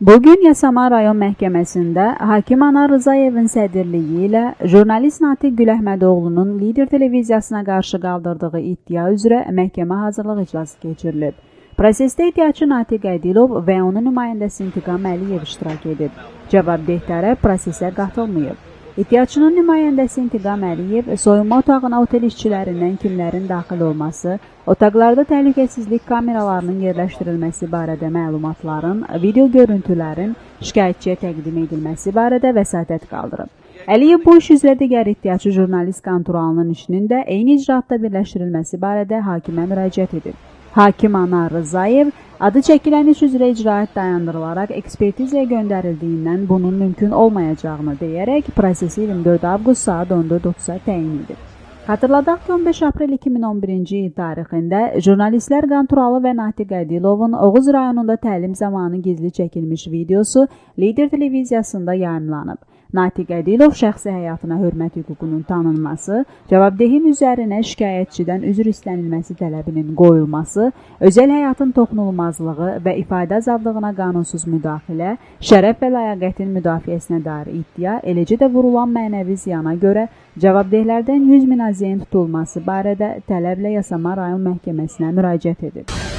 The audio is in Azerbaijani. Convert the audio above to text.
Bugün Yasama rayon məhkəməsində hakim Anar Rızayevin sədrliyi ilə jurnalist Natiq Güləhmədoğlu'nun Lider televiziyasına qarşı qaldırdığı iddia üzrə məhkəmə hazırlıq iclası keçirilib. Prosesdə iddiaçı Natiq Ədilov və onun nümayəndəsi İntiqam Əliyev iştirak edib. Cavabdeh tərəf prosesə qatılmayıb. İddiaçının nümayəndəsi İntiqam Əliyev soyunma otağına otel işçilərindən kimlərin daxil olması, otaqlarda təhlükəsizlik kameralarının yerləşdirilməsi barədə məlumatların, video görüntülərin şikayətçiyə təqdim edilməsi barədə vəsatət qaldırıb. Əliyev bu iş üzrə digər iddiaçı jurnalist konturalının işinin də eyni icraatda birləşdirilməsi barədə hakimə müraciət edib. Hakim Anar Rızayev adı çəkilən iş üzrə icraat dayandırılaraq ekspertizaya göndərildiyindən bunun mümkün olmayacağını deyərək prosesi 24 avqust saat 14:30-a təyin edib. Xatırladaq ki, 15 aprel 2011-ci il tarixində jurnalistlər Qanturalı və Natiq Ədilovun Oğuz rayonunda təlim zamanı gizli çəkilmiş videosu Lider televiziyasında yayımlanıb. Natiq Ədilov şəxsi həyatına hörmət hüququnun tanınması, cavabdehim üzərinə şikayətçidən üzr istənilməsi tələbinin qoyulması, özəl həyatın toxunulmazlığı və ifadə azadlığına qanunsuz müdaxilə, şərəf və ləyaqətin müdafiəsinə dair iddia, eləcə də vurulan mənəvi ziyana görə cavabdehlərdən 100 min azyen tutulması barədə tələblə Yasama rayon məhkəməsinə müraciət edib.